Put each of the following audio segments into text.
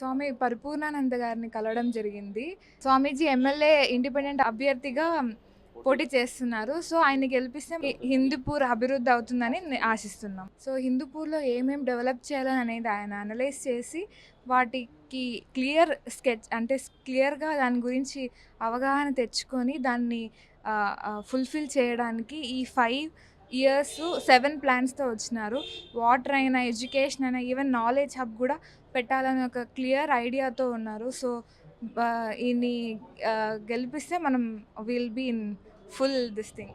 స్వామి పరిపూర్ణానంద గారిని కలవడం జరిగింది. స్వామీజీ ఎమ్మెల్యే ఇండిపెండెంట్ అభ్యర్థిగా పోటీ చేస్తున్నారు. సో ఆయన గెలిపిస్తే హిందూపూర్ అభివృద్ధి అవుతుందని ఆశిస్తున్నాం. సో హిందూపూర్లో ఏమేమి డెవలప్ చేయాలని అనేది ఆయన అనలైజ్ చేసి వాటికి క్లియర్ స్కెచ్ అంటే క్లియర్గా దాని గురించి అవగాహన తెచ్చుకొని దాన్ని ఫుల్ఫిల్ చేయడానికి ఈ ఫైవ్ ఇయర్స్ సెవెన్ ప్లాన్స్తో వచ్చినారు. వాటర్ అయినా ఎడ్యుకేషన్ అయినా ఈవెన్ నాలెడ్జ్ హబ్ కూడా పెట్టాలని ఒక క్లియర్ ఐడియాతో ఉన్నారు. సో ఈయన్ని గెలిపిస్తే మనం will be in full this thing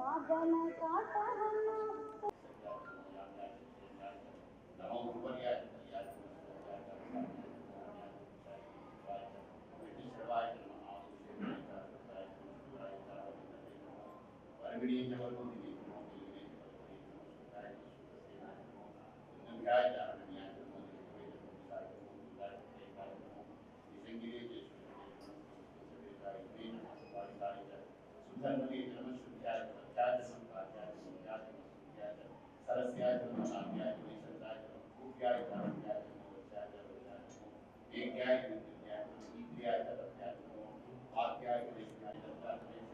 मगन काटहना The whole 28 Everybody in the world Gracias. क्या करूँ ना क्या करूँ ऐसा क्या करूँ वो क्या करूँ क्या करूँ वो क्या करूँ क्या करूँ एक क्या करूँ क्या करूँ ये क्या करूँ क्या करूँ आप क्या करें क्या करूँ क्या करें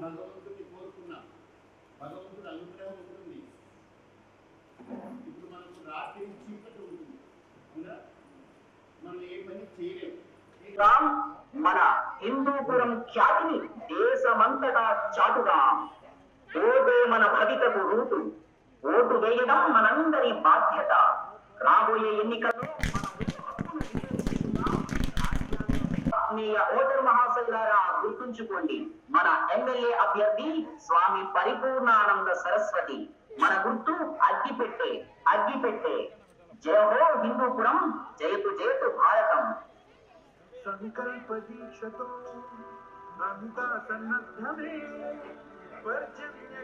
భగవంతుడిని కోరుకున్నాం. భగవంతుడు అనుగ్రహం ఉంటుంది. ఇప్పుడు మనకు రాత్రి చీకటి ఉంటుంది. అవునా? మనం ఏ పని చేయలేము. మన హిందూపురం ఖ్యాతిని దేశమంతటా చాటుదాం ఓటే మన భవితకు రూటు. ఓటు వేయడం మనందరి బాధ్యత. రాబోయే ఎన్నికల్లో మన ఓటు హక్కును వినియోగించుకుందాం. ఆత్మీయ ఓటర్ మహాశయులారా గుర్తుంచుకోండి మన ఎమ్మెల్యే అభ్యర్థి స్వామి పరిపూర్ణానంద సరస్వతి. మన గుర్తు అగ్గిపెట్టే అగ్గిపెట్టే. జయ హో హిందూపురం జయతు జయతు భారతం. సంకల్పదీక్షతో సన్నద్ధమే. పర్జన్య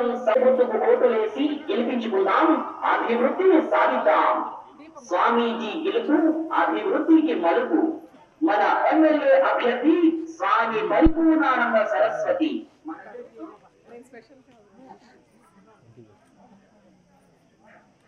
హిందూపురం సభ్యులకు ఓటులేసి గెలిపించుకుందాం. అభివృద్ధిని సాధిద్దాం. స్వామీజీ గెలుపు అభివృద్ధికి మలుపు. మన ఎమ్మెల్యే అభ్యర్థి స్వామి పరిపూర్ణానంద సరస్వతి.